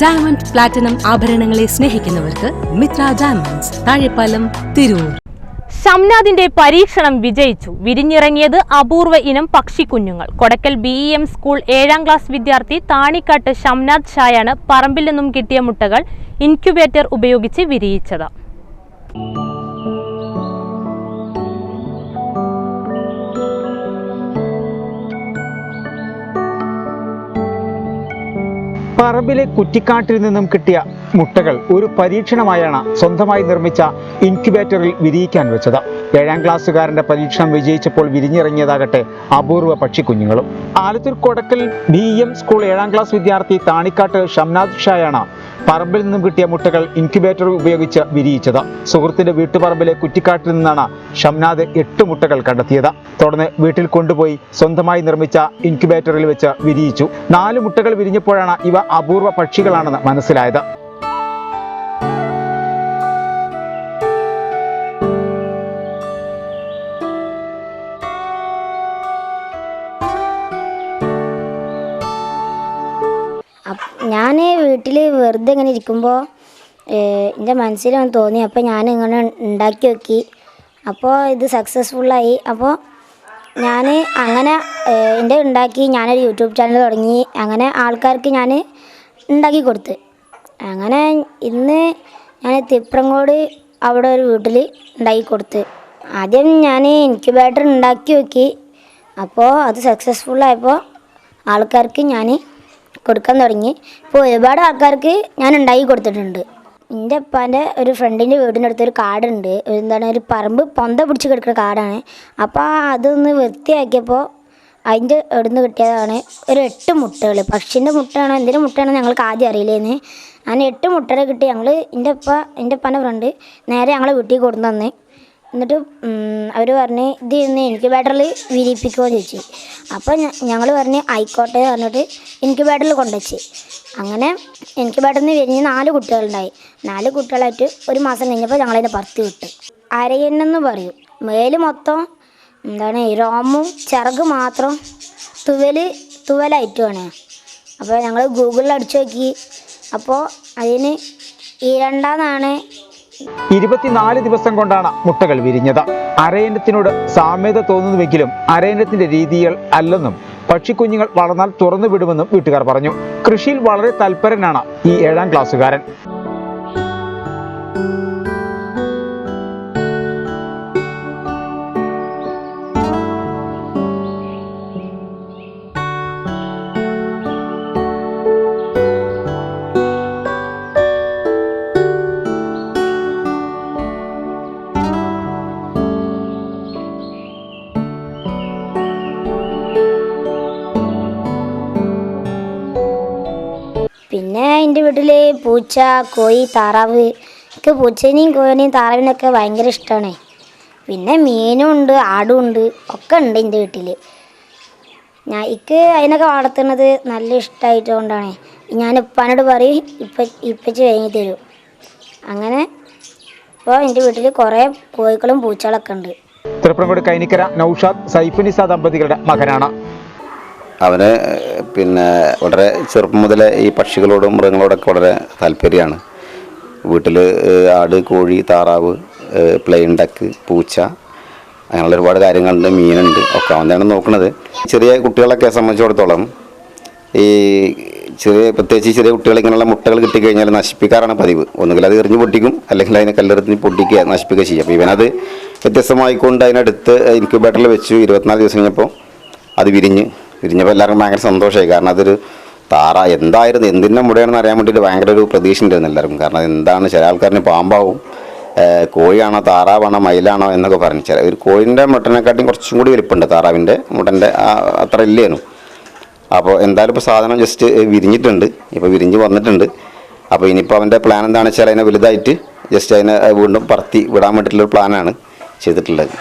Diamond platinum ആഭരണങ്ങളെ സ്നേഹിക്കുന്നവർക്ക് Mitra diamonds Thazhepalam Tirur. ഷംനാദിന്റെ പരീക്ഷണം വിജയിച്ചു. വിരിഞ്ഞിറങ്ങിയത് അപൂർവ ഇനം പക്ഷിക്കുഞ്ഞുങ്ങൾ Kodakkal B E M school ഏഴാം ക്ലാസ് വിദ്യാർത്ഥി താണിക്കാട്ട് ഷംനാദ് ഷായാണ് പറമ്പിൽ നിന്നും കിട്ടിയ മുട്ടകൾ ഇൻക്യുബേറ്റർ ഉപയോഗിച്ച് വിരിയിച്ചത്. പറമ്പിലെ കുറ്റിക്കാട്ടിൽ നിന്നും കിട്ടിയ മുട്ടകൾ ഒരു പരീക്ഷണമായാണ് സ്വന്തമായി നിർമ്മിച്ച ഇൻക്യുബേറ്ററിൽ വിരിയിക്കാൻ വെച്ചത്. ഏഴാം ക്ലാസ്സുകാരന്റെ പരീക്ഷണം വിജയിച്ചപ്പോൾ വിരിഞ്ഞിറങ്ങിയതാകട്ടെ അപൂർവ പക്ഷിക്കുഞ്ഞുങ്ങളും. Alathur Kodakkal B M school ഏഴാം ക്ലാസ് വിദ്യാർത്ഥി താണിക്കാട്ട് ഷംനാഥ് ഷായാണ് പറമ്പിൽ നിന്നും കിട്ടിയ മുട്ടകൾ ഇൻക്യുബേറ്റർ ഉപയോഗിച്ച് വിരിയിച്ചത്. സുഹൃത്തിന്റെ വീട്ടുപറമ്പിലെ കുറ്റിക്കാട്ടിൽ നിന്നാണ് ഷംനാദ് എട്ട് മുട്ടകൾ കണ്ടെത്തിയത്. തുടർന്ന് വീട്ടിൽ കൊണ്ടുപോയി സ്വന്തമായി നിർമ്മിച്ച ഇൻക്യുബേറ്ററിൽ വെച്ച് വിരിയിച്ചു. നാല് മുട്ടകൾ വിരിഞ്ഞപ്പോഴാണ് ഇവ അപൂർവ പക്ഷികളാണെന്ന് മനസ്സിലായത്. ഞാൻ വീട്ടിൽ വെറുതെ ഇങ്ങനെ ഇരിക്കുമ്പോൾ എന്റെ മനസ്സിലൊന്ന് തോന്നി. അപ്പോൾ ഞാൻ ഇങ്ങനെ ഉണ്ടാക്കി നോക്കി അപ്പോൾ ഇത് സക്സസ്ഫുള്ളായി അപ്പോൾ ഞാൻ അങ്ങനെ എന്റെ ഉണ്ടാക്കി ഞാനൊരു യൂട്യൂബ് ചാനൽ തുടങ്ങി. അങ്ങനെ ആൾക്കാർക്ക് ഞാൻ ഉണ്ടാക്കി കൊടുത്ത്. അങ്ങനെ ഇന്ന് ഞാൻ തിപ്രങ്ങോട് അവിടെ ഒരു വീട്ടിൽ ഉണ്ടാക്കി കൊടുത്ത്. ആദ്യം ഞാൻ ഇൻക്യുബേറ്റർ ഉണ്ടാക്കി നോക്കി അപ്പോൾ അത് സക്സസ്ഫുള്ളായപ്പോൾ ആൾക്കാർക്ക് ഞാൻ കൊടുക്കാൻ തുടങ്ങി. ഇപ്പോൾ ഒരുപാട് ആൾക്കാർക്ക് ഞാൻ ഉണ്ടാക്കി കൊടുത്തിട്ടുണ്ട്. എന്റെ അപ്പാന്റെ ഒരു ഫ്രണ്ടിന്റെ വീടിന്റെ അടുത്തൊരു കാടുണ്ട്. എന്താണ് ഒരു പറമ്പ് പൊന്ത പിടിച്ച് കിടക്കുന്ന കാടാണ്. അപ്പോൾ അതൊന്ന് വൃത്തിയാക്കിയപ്പോൾ അതിന്റെ ഇവിടുന്ന് കിട്ടിയതാണ് ഒരു എട്ട് മുട്ടകൾ പക്ഷീന്റെ മുട്ടയാണോ എന്തിന്റെ മുട്ടയാണോ ഞങ്ങൾക്ക് ആദ്യം അറിയില്ലേന്ന്. അങ്ങനെ എട്ട് മുട്ടകൾ കിട്ടി ഞങ്ങൾ എന്റെ അപ്പ എന്റെ അപ്പാന്റെ ഫ്രണ്ട് നേരെ ഞങ്ങളെ വീട്ടിൽ കൊണ്ടു തന്നെ എന്നിട്ട് അവർ പറഞ്ഞ് ഇത് ഇന്ന് എനിക്ക് ബാറ്ററിൽ വിരിപ്പിക്കുമോ എന്ന് ചോദിച്ചു. അപ്പോൾ ഞങ്ങൾ പറഞ്ഞ് ആയിക്കോട്ടെ എന്ന് പറഞ്ഞിട്ട് എനിക്ക് ബാറ്ററിൽ കൊണ്ടുവച്ച്. അങ്ങനെ എനിക്ക് ബാറ്ററിൽ നിന്ന് വിരിഞ്ഞ് നാല് കുട്ടികളുണ്ടായി. നാല് കുട്ടികളായിട്ട് ഒരു മാസം കഴിഞ്ഞപ്പോൾ ഞങ്ങളതിനെ പുറത്ത് വിട്ടു. അരയെന്നെന്ന് പറയും. മേൽ മൊത്തം എന്താണ് രോമും ചിറക് മാത്രം തുവൽ തുവലായിട്ടുമാണ് അപ്പോൾ ഞങ്ങൾ ഗൂഗിളിൽ അടിച്ചു നോക്കി. അപ്പോൾ അതിന് ഇരണ്ടാന്നാണ് ഇരുപത്തിനാല് ദിവസം കൊണ്ടാണ് മുട്ടകൾ വിരിഞ്ഞത്. അരയന്നത്തിനോട് സാമ്യത തോന്നുന്നുവെങ്കിലും അരയന്നത്തിന്റെ രീതികൾ അല്ലെന്നും പക്ഷിക്കുഞ്ഞുങ്ങൾ വളർന്നാൽ തുറന്നു വിടുമെന്നും വീട്ടുകാർ പറഞ്ഞു. കൃഷിയിൽ വളരെ തൽപരനാണ് ഈ ഏഴാം ക്ലാസ്സുകാരൻ. എന്റെ വീട്ടിൽ പൂച്ച കോഴി താറാവ് എനിക്ക് പൂച്ചേനെയും കോഴിനെയും താറാവിനൊക്കെ ഭയങ്കര ഇഷ്ടമാണ് പിന്നെ മീനും ഉണ്ട് ആടും ഉണ്ട് ഒക്കെ ഉണ്ട് എന്റെ വീട്ടിൽ ഞാൻ എനിക്ക് അതിനൊക്കെ വളർത്തുന്നത് നല്ല ഇഷ്ടമായിട്ട് കൊണ്ടാണ് ഞാൻ ഉപ്പാനോട് പറയും ഇപ്പ ഇപ്പച്ച് വാങ്ങി തരും. അങ്ങനെ ഇപ്പോൾ എന്റെ വീട്ടിൽ കുറേ കോഴികളും പൂച്ചകളൊക്കെ ഉണ്ട്. തൃപ്രങ്കോട് കൈനിക്കര നൌഷാദ് സൈഫുനിസ ദമ്പതികളുടെ മകനാണ്. അവന് പിന്നെ വളരെ ചെറുപ്പം മുതലേ ഈ പക്ഷികളോടും മൃഗങ്ങളോടൊക്കെ വളരെ താല്പര്യമാണ്. വീട്ടിൽ ആട് കോഴി താറാവ് പ്ലെയിൻ ഡക്ക് പൂച്ച അങ്ങനെയുള്ള ഒരുപാട് കാര്യങ്ങളുണ്ട് മീനുണ്ട് ഒക്കെ അവനാണ് നോക്കുന്നത് ചെറിയ കുട്ടികളൊക്കെ സംബന്ധിച്ചിടത്തോളം ഈ ചെറിയ പ്രത്യേകിച്ച് ചെറിയ കുട്ടികൾ ഇങ്ങനെയുള്ള മുട്ടകൾ കിട്ടിക്കഴിഞ്ഞാൽ നശിപ്പിക്കാറാണ് പതിവ്. ഒന്നുകിൽ അത് എറിഞ്ഞ് പൊട്ടിക്കും അല്ലെങ്കിൽ അതിനെ കല്ലെറിഞ്ഞ് പൊട്ടിക്കുക നശിപ്പിക്കുക ചെയ്യും. അപ്പോൾ ഇവനത് വ്യത്യസ്തമായിക്കൊണ്ട് അതിനടുത്ത് ഇൻക്യുബേറ്ററിൽ വെച്ചു ഇരുപത്തിനാല് ദിവസം കഴിഞ്ഞപ്പോൾ അത് വിരിഞ്ഞ് വിരിഞ്ഞപ്പോൾ എല്ലാവർക്കും ഭയങ്കര സന്തോഷമായി. കാരണം അതൊരു താറ എന്തായിരുന്നു എന്തിന്റെ മുടയാണെന്ന് അറിയാൻ വേണ്ടിയിട്ട് ഭയങ്കര ഒരു പ്രതീക്ഷ ഉണ്ടായിരുന്നു എല്ലാവർക്കും. കാരണം എന്താണ് ചില ആൾക്കാരിന് പാമ്പാവും കോഴിയാണോ താറാവാണോ മയിലാണോ എന്നൊക്കെ പറഞ്ഞു. ചില ഒരു കോഴിന്റെ മുട്ടനെക്കാട്ടിയും കുറച്ചും കൂടി വലിപ്പമുണ്ട് താറാവിന്റെ മുട്ടന്റെ അത്ര ഇല്ലേനു. അപ്പോൾ എന്തായാലും ഇപ്പോൾ സാധനം ജസ്റ്റ് വിരിഞ്ഞിട്ടുണ്ട്. ഇപ്പോൾ വിരിഞ്ഞ് വന്നിട്ടുണ്ട്. അപ്പോൾ ഇനിയിപ്പോൾ അവന്റെ പ്ലാൻ എന്താണെന്ന് വെച്ചാൽ അതിനെ വലുതായിട്ട് ജസ്റ്റ് അതിനെ വീണ്ടും പറത്തി വിടാൻ വേണ്ടിയിട്ടുള്ളൊരു പ്ലാനാണ് ചെയ്തിട്ടുള്ളത്.